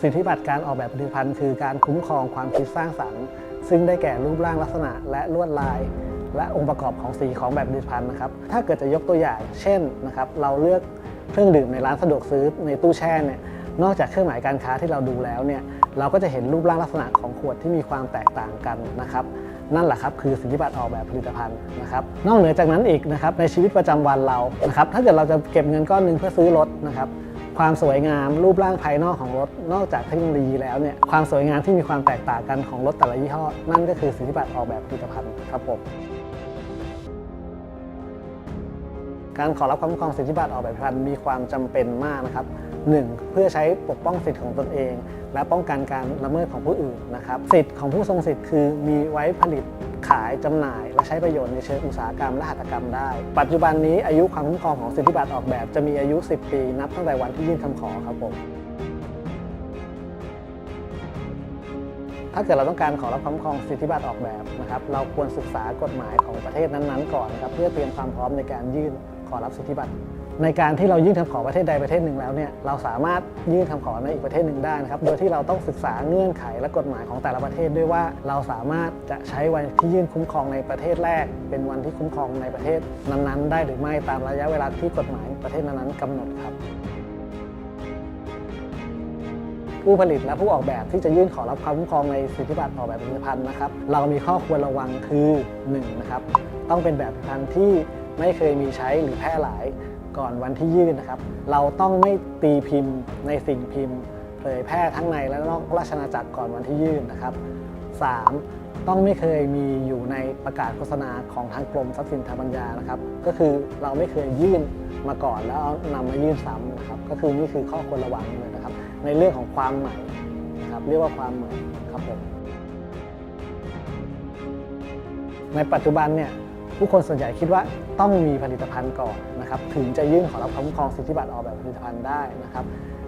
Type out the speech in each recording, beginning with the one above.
สิทธิบัตรการออกแบบผลิตภัณฑ์คือการคุ้มครองความคิดสร้างสรรค์ ซึ่งได้แก่รูปร่างลักษณะและลวดลาย และองค์ประกอบของสีของแบบผลิตภัณฑ์นะครับถ้าเกิดจะยกตัวอย่าง เช่นนะครับเราเลือกเครื่องดื่มในร้านสะดวกซื้อในตู้แช่เนี่ยนอกจากเครื่องหมายการค้าที่เราดูแล้วเนี่ยเราก็จะเห็นรูปร่างลักษณะของขวดที่มีความแตกต่างกันนะครับนั่นแหละครับคือสิทธิบัตรออกแบบผลิตภัณฑ์นะครับนอกเหนือจากนั้นอีกนะครับในชีวิตประจำวันเรานะครับถ้าเกิดเราจะเก็บเงินก้อนหนึ่งเพื่อซื้อรถนะครับ ความสวยงามรูปร่างภายนอกของรถ นอกจากเทคโนโลยีแล้วเนี่ยความสวยงามที่มีความแตกต่างกันของรถแต่ละยี่ห้อ นั่นก็คือสิทธิบัตรออกแบบผลิตภัณฑ์ครับผมการขอรับคุ้มครองสิทธิบัตรออกแบบผลิตภัณฑ์มีความจำเป็นมากนะครับหนึ่งเพื่อใช้ปกป้องสิทธิของตนเอง และป้องกันการละเมิดของผู้อื่นนะครับสิทธิของผู้ทรงสิทธิ์คือมีไว้ผลิต ขายจำหน่าย และใช้ประโยชน์ในเชิงอุตสาหกรรมและหัตถกรรมได้ ปัจจุบันนี้อายุความคุ้มครองของสิทธิบัตรออกแบบจะมีอายุ 10 ปี นับตั้งแต่วันที่ยื่นคำขอครับผมถ้าเกิดเราต้องการขอรับคุ้มครองสิทธิบัตรออกแบบนะครับเราควรศึกษากฎหมายของประเทศนั้นๆก่อนนะครับเพื่อเตรียมความพร้อมในการยื่นขอรับสิทธิบัตร ในการที่เรายื่นคำขอประเทศใดประเทศหนึ่งแล้วเนี่ยเราสามารถยื่นคำขอในอีกประเทศหนึ่งได้นะครับโดยที่เราต้องศึกษาเงื่อนไขและกฎหมายของแต่ละประเทศด้วยว่าเราสามารถจะใช้วันที่ยื่นคุ้มครองในประเทศแรก เป็นวันที่คุ้มครองในประเทศนั้นๆ ได้หรือไม่ตามระยะเวลาที่กฎหมายประเทศนั้นๆกำหนดครับผู้ผลิตและผู้ออกแบบที่จะยื่นขอรับความคุ้มครองในสิทธิบัตรออกแบบผลิตภัณฑ์นะครับเรามีข้อควรระวังคือ1นะครับต้องเป็นแบบผลิตภัณฑ์ที่ไม่เคยมีใช้หรือแพร่หลาย ก่อนวันที่ยื่นนะครับ เราต้องไม่ตีพิมพ์ในสิ่งพิมพ์ เผยแพร่ทั้งในและนอกราชอาณาจักรก่อนวันที่ยื่นนะครับ 3. ต้องไม่เคยมีอยู่ในประกาศโฆษณาของทางกรมทรัพย์สินทางปัญญานะครับ ก็คือเราไม่เคยยื่นมาก่อนแล้วเอานำมายื่นซ้ำนะครับ ก็คือนี่คือข้อควรระวังเลยนะครับ ในเรื่องของความใหม่นะครับเรียกว่าความใหม่ครับผมในปัจจุบันเนี่ย ผู้คนส่วนใหญ่คิดว่าต้องมีผลิตภัณฑ์ก่อนนะครับถึงจะยื่นขอรับความคุ้มครองสิทธิบัตรออกแบบผลิตภัณฑ์ได้นะครับ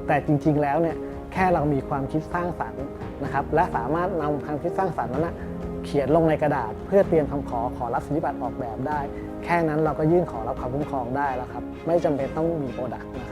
แต่จริงๆแล้วเนี่ยแค่เรามีความคิดสร้างสรรค์นะครับและสามารถนำความคิดสร้างสรรค์นั้นนะเขียนลงในกระดาษ เพื่อเตรียมคำขอขอรับสิทธิบัตรออกแบบได้ แค่นั้นเราก็ยื่นขอรับความคุ้มครองได้แล้วครับไม่จำเป็นต้องมีโปรดักต์นะครับ